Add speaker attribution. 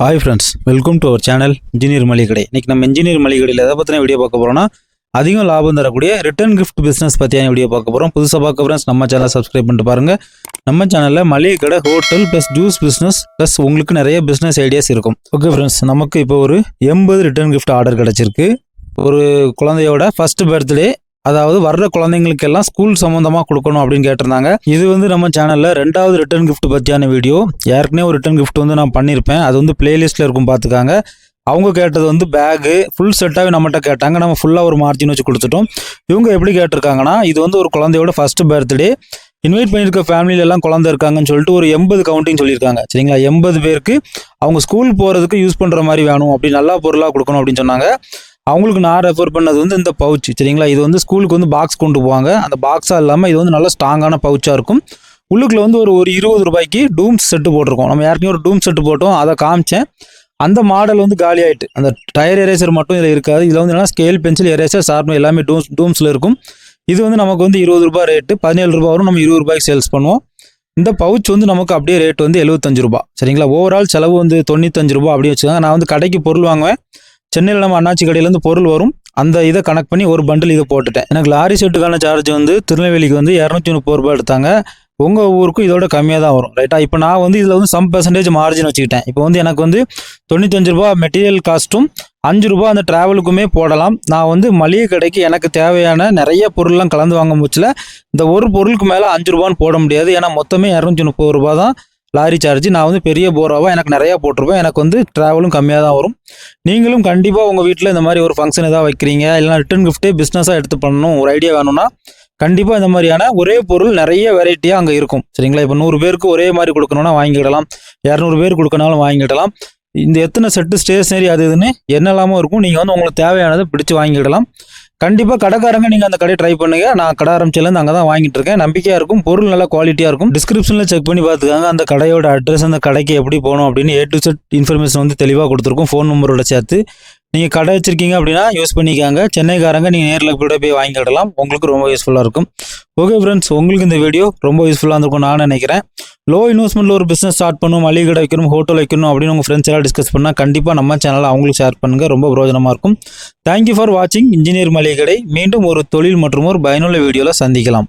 Speaker 1: Hi friends welcome to our channel engineer மளிகை கடை இன்னைக்கு நம்ம இன்ஜினியர் மளிகை கடையில் எதை பற்றின வீடியோ பார்க்க போகிறோம்னா அதிகம் லாபம் தரக்கூடிய ரிட்டர்ன் கிஃப்ட் பிஸ்னஸ் பற்றியான வீடியோ பார்க்க போகிறோம் புதுசாக பார்க்க ஃப்ரெண்ட்ஸ் நம்ம சேனலை சப்ஸ்கிரைப் பண்ணிட்டு பாருங்கள் நம்ம சேனலில் மளிகை கடை hotel plus juice business plus உங்களுக்கு நிறைய பிஸ்னஸ் ஐடியாஸ் இருக்கும். ஓகே ஃப்ரெண்ட்ஸ் நமக்கு இப்போ ஒரு எண்பது ரிட்டர்ன் கிஃப்ட் ஆர்டர் கிடச்சிருக்கு. ஒரு குழந்தையோட ஃபர்ஸ்ட் பர்த்டே அதாவது வர்ற குழந்தைங்களுக்கு எல்லாம் ஸ்கூல் சம்மந்தமாக கொடுக்கணும் அப்படின்னு கேட்டிருந்தாங்க. இது வந்து நம்ம சேனலில் ரெண்டாவது ரிட்டர்ன் கிஃப்ட் பற்றியான வீடியோ ஏற்கனவே ஒரு ரிட்டர்ன் கிஃப்ட் வந்து நான் பண்ணியிருப்பேன் அது வந்து பிளேலிஸ்ட்டில் இருக்கும் பார்த்துக்காங்க. அவங்க கேட்டது வந்து பேகு ஃபுல் செட்டாகவே நம்மகிட்ட கேட்டாங்க. நம்ம ஃபுல்லாக ஒரு மார்ஜின் வச்சு கொடுத்துட்டோம். இவங்க எப்படி கேட்டிருக்காங்கன்னா இது வந்து ஒரு குழந்தையோட ஃபர்ஸ்ட் பர்த்டே இன்வைட் பண்ணியிருக்க ஃபேமிலியில எல்லாம் குழந்தை இருக்காங்கன்னு சொல்லிட்டு ஒரு எண்பது கவுண்டிங் சொல்லியிருக்காங்க. சரிங்களா? எண்பது பேருக்கு. அவங்க ஸ்கூல் போகிறதுக்கு யூஸ் பண்ணுற மாதிரி வேணும். அப்படி நல்லா பொருளாக கொடுக்கணும் அப்படின்னு சொன்னாங்க. அவங்களுக்கு நான் ரெஃபர் பண்ணது வந்து இந்த பவுச் சரிங்களா? இது வந்து ஸ்கூலுக்கு வந்து பாக்ஸ் கொண்டு போவாங்க. அந்த பாக்ஸாக இல்லாமல் இது வந்து நல்ல ஸ்ட்ராங்கான பவுச்சாக இருக்கும். உள்ளுக்குள்ள வந்து ஒரு ஒரு இருபது ரூபாய்க்கு டூம்ஸ் செட்டு போட்டிருக்கோம். நம்ம யாருக்குமே ஒரு டூம் செட்டு போட்டோம். அதை காமிச்சேன். அந்த மாடல் வந்து காலி ஆகிட்டு அந்த டயர் எரேசர் மட்டும் இதில் இருக்காது. இதில் வந்து என்னன்னா ஸ்கேல் பென்சில் எரேசர் ஷார்ப்னர் எல்லாமே டூம்ஸ் டூம்ஸில் இருக்கும். இது வந்து நமக்கு வந்து இருபது ரூபாய் ரேட்டு பதினேழு ரூபா வரும். நம்ம இருபது ரூபாய்க்கு சேல்ஸ் பண்ணுவோம். இந்த பவுச் வந்து நமக்கு அப்படியே ரேட் வந்து எழுபத்தஞ்சு ரூபா சரிங்களா? ஓவரால் செலவு வந்து தொண்ணூத்தஞ்சு ரூபா அப்படியே வச்சுக்கோங்க. நான் வந்து கடைக்கு பொருள் வாங்குவேன். சென்னையில் நம்ம அண்ணாச்சி கடையிலேருந்து பொருள் வரும். அந்த இதை கனெக்ட் பண்ணி ஒரு பண்டில் இதை போட்டுட்டேன். எனக்கு லாரி செட்டுக்கான சார்ஜ் வந்து திருநெல்வேலிக்கு வந்து இரநூத்தி முப்பது ரூபாய் எடுத்தாங்க. உங்கள் ஊருக்கும் இதோட கம்மியாக தான் வரும் ரைட்டா இப்போ நான் வந்து இதில் வந்து சம் பெர்சன்டேஜ் மார்ஜின் வச்சுக்கிட்டேன். இப்போ வந்து எனக்கு வந்து தொண்ணூத்தஞ்சு ரூபா மெட்டீரியல் காஸ்ட்டும் அஞ்சு ரூபா அந்த ட்ராவலுக்குமே போடலாம். நான் வந்து மளிகை கடைக்கு எனக்கு தேவையான நிறைய பொருள்லாம் கலந்து வாங்க முச்சில் இந்த ஒரு பொருளுக்கு மேலே அஞ்சு ரூபான்னு போட முடியாது. ஏன்னா மொத்தமே இரநூத்தி முப்பது ரூபா தான். லாரி சார்ஜ் நான் வந்து பெரிய போராவாக எனக்கு நிறையா போட்டிருப்பேன். எனக்கு வந்து ட்ராவலும் கம்மியாக தான் வரும். நீங்களும் கண்டிப்பாக உங்கள் வீட்டில் இந்த மாதிரி ஒரு ஃபங்க்ஷன் எதாவது வைக்கிறீங்க. இல்லைனா ரிட்டர்ன் கிஃப்ட்டே பிஸ்னஸாக எடுத்து பண்ணணும். ஒரு ஐடியா வேணும்னா கண்டிப்பாக இந்த மாதிரியான ஒரே பொருள் நிறைய வெரைட்டியாக அங்கே இருக்கும். சரிங்களா? இப்போ நூறு பேருக்கு ஒரே மாதிரி கொடுக்கணும்னா வாங்கிக்கிடலாம். இரநூறு பேர் கொடுக்கணாலும் வாங்கிக்கிடலாம். இந்த எத்தனை செட்டு ஸ்டேஷனரி அது இதுன்னு என்னெல்லாமோ இருக்கும். நீங்கள் வந்து உங்களுக்கு தேவையானதை பிடிச்சு வாங்கிக்கிடலாம். கண்டிப்பாக கடைக்காரங்க நீங்கள் அந்த கடையை ட்ரை பண்ணுங்க. நான் கடை ஆரம்பிச்சிலேருந்து அங்கே தான் வாங்கிட்டு இருக்கேன். நம்பிக்கையாக இருக்கும். பொருள் நல்லா குவாலிட்டியாக இருக்கும். டிஸ்கிரிப்ஷனில் செக் பண்ணி பார்த்துக்காங்க. அந்த கடையோட அட்ரஸ் அந்த கடைக்கு எப்படி போகணும் அப்படின்னு ஏ டு செட் இன்ஃபர்மேஷன் வந்து தெளிவாக கொடுத்துருக்கும். ஃபோன் நம்பரோட சேர்த்து. நீங்கள் கடை வச்சிருக்கீங்க அப்படின்னா யூஸ் பண்ணிக்காங்க. சென்னைக்காரங்க நீங்கள் நேரில் கூட போய் வாங்கிக்கிடலாம். உங்களுக்கு ரொம்ப யூஸ்ஃபுல்லாக இருக்கும். ஓகே ஃப்ரெண்ட்ஸ் உங்களுக்கு இந்த வீடியோ ரொம்ப யூஸ்ஃபுல்லாக இருந்திருக்கும் நான் நினைக்கிறேன். லோ இன்வெஸ்ட்மெண்ட்டில் ஒரு பிஸ்னஸ் ஸ்டார்ட் பண்ணணும் மளிகை கடை வைக்கணும் ஹோட்டல் வைக்கணும் அப்படின்னு உங்கள் ஃப்ரெண்ட்ஸ் எல்லாம் டிஸ்கஸ் பண்ணால் கண்டிப்பாக நம்ம சேனலில் அவங்களுக்கு ஷேர் பண்ணுங்கள் ரொம்ப பிரோஜனமாக இருக்கும். தேங்க்யூ ஃபார் வாட்சிங் இன்ஜினியர் மளிகை கடை. மீண்டும் ஒரு தொழில் மற்றும் ஒரு பயனுள்ள வீடியோவில் சந்திக்கலாம்.